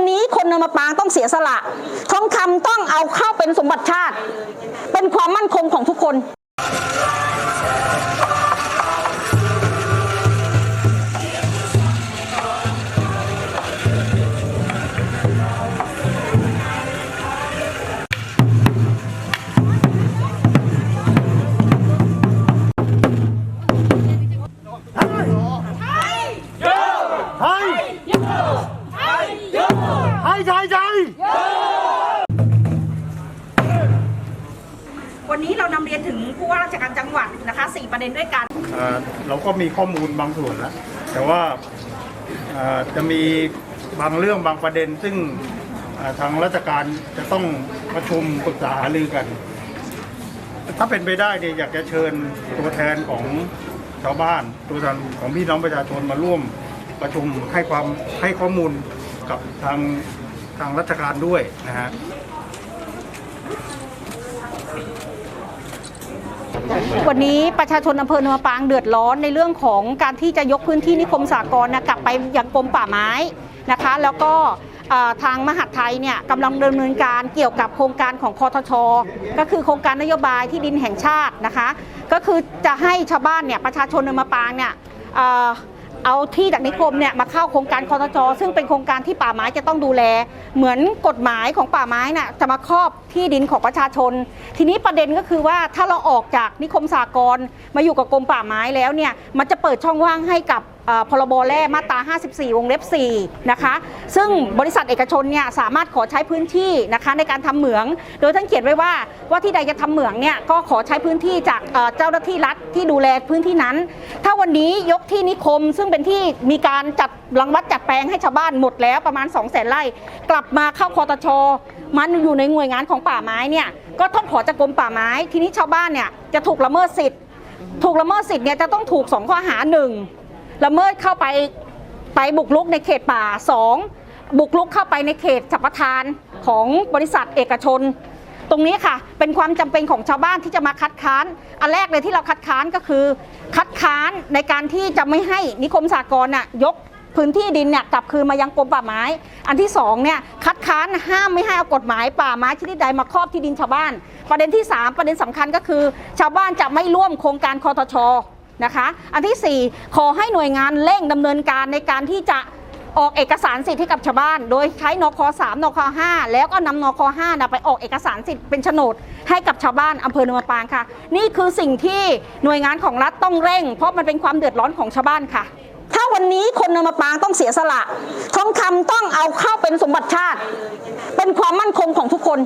ันนี้คนเนินมาปางต้องเสียสละทองคำต้องเอาเข้าเป็นสมบัติชาติ เป็นความมั่นคงของทุกคน ไทยไทยวันนี้เรานำเรียนถึงผู้ว่าราชการจังหวัดนะคะสี่ประเด็นด้วยกัน เอ่อเราก็มีข้อมูลบางส่วนแล้ว แต่ว่าเอ่อจะมีบางเรื่องบางประเด็น ซึ่งเอ่อทางราชการจะต้องประชุมปรึกษาหารือกัน ถ้าเป็นไปได้เนี่ยอยากจะเชิญตัวแทนของชาวบ้าน ตัวแทนของพี่น้องประชาชนมาร่วมประชุมให้ความให้ข้อมูลกับทาง ทางราชการด้วยนะฮะวันนี้ประชาชนอำเภอเนินมะปางเดือดร้อนในเรื่องของการที่จะยกพื้นที่นิคมสากลนะกลับไปยังกรมป่าไม้นะคะ แล้วก็ทางมหาดไทยเนี่ยกำลังดำเนินการเกี่ยวกับโครงการของคอทช ก็คือโครงการนโยบายที่ดินแห่งชาตินะคะ ก็คือจะให้ชาวบ้านเนี่ยประชาชนเนมะปางเนี่ย เอาที่จากนิคมเนี่ยมาเข้าโครงการคอทจซึ่งเป็นโครงการที่ป่าไม้จะต้องดูแล เหมือนกฎหมายของป่าไม้น่ะจะมาครอบที่ดินของประชาชน ทีนี้ประเด็นก็คือว่าถ้าเราออกจากนิคมสากลมาอยู่กับกรมป่าไม้แล้วเนี่ยมันจะเปิดช่องว่างให้กับ พรบแร่มาตรา 54 วงเล็บ 4 นะคะ ซึ่งบริษัทเอกชนเนี่ยสามารถขอใช้พื้นที่นะคะในการทำเหมือง โดยท่านเขียนไว้ว่าว่าที่ใดจะทำเหมืองเนี่ยก็ขอใช้พื้นที่จากเจ้าหน้าที่รัฐที่ดูแลพื้นที่นั้น ถ้าวันนี้ยกที่นิคมซึ่งเป็นที่มีการจัดรังวัดจัดแปลงให้ชาวบ้านหมดแล้วประมาณ 2 0 0 0 0 0ไร่กลับมาเข้าคอตชมันอยู่ในหน่วยงานของป่าไม้เนี่ยก็ต้องขอจากกรมป่าไม้ ทีนี้ชาวบ้านเนี่ยจะถูกละเมิดสิทธิ์ ถูกละเมิดสิทธิ์เนี่ยจะต้องถูกสองข้อหาหนึ่ง ละเมิดเข้าไปไปบุกรุกในเขตป่าสองบุกรุกเข้าไปในเขตสัมปทานของบริษัทเอกชน ตรงนี้ค่ะ เป็นความจำเป็นของชาวบ้านที่จะมาคัดค้าน อันแรกเลยที่เราคัดค้านก็คือ คัดค้านในการที่จะไม่ให้นิคมสากลน่ะยกพื้นที่ดินเนี่ยกลับคืนมายังกรมป่าไม้ อันที่สองเนี่ยคัดค้านห้ามไม่ให้เอากฎหมายป่าไม้ชนิดใดมาครอบที่ดินชาวบ้าน ประเด็นที่ 3 ประเด็นสำคัญก็คือ ชาวบ้านจะไม่ร่วมโครงการคอทช นะคะ อันทีสี่ 4 ขอให้หน่วยงานเร่งดำเนินการในการที่จะออกเอกสารสิทธิ์ให้กับชาวบ้าน โดยใช้นค3นค5แล้วก็นำนค5นะไปออกเอกสารสิทธิ์เป็นโฉนดให้กับชาวบ้านอำเภอเนินมะปางค่ะ นี่คือสิ่งที่หน่วยงานของรัฐต้องเร่ง เพราะมันเป็นความเดือดร้อนของชาวบ้านค่ะ ถ้าวันนี้คนเนินมะปางต้องเสียสละทองคำต้องเอาเข้าเป็นสมบัติชาติ เป็นความมั่นคงของทุกคน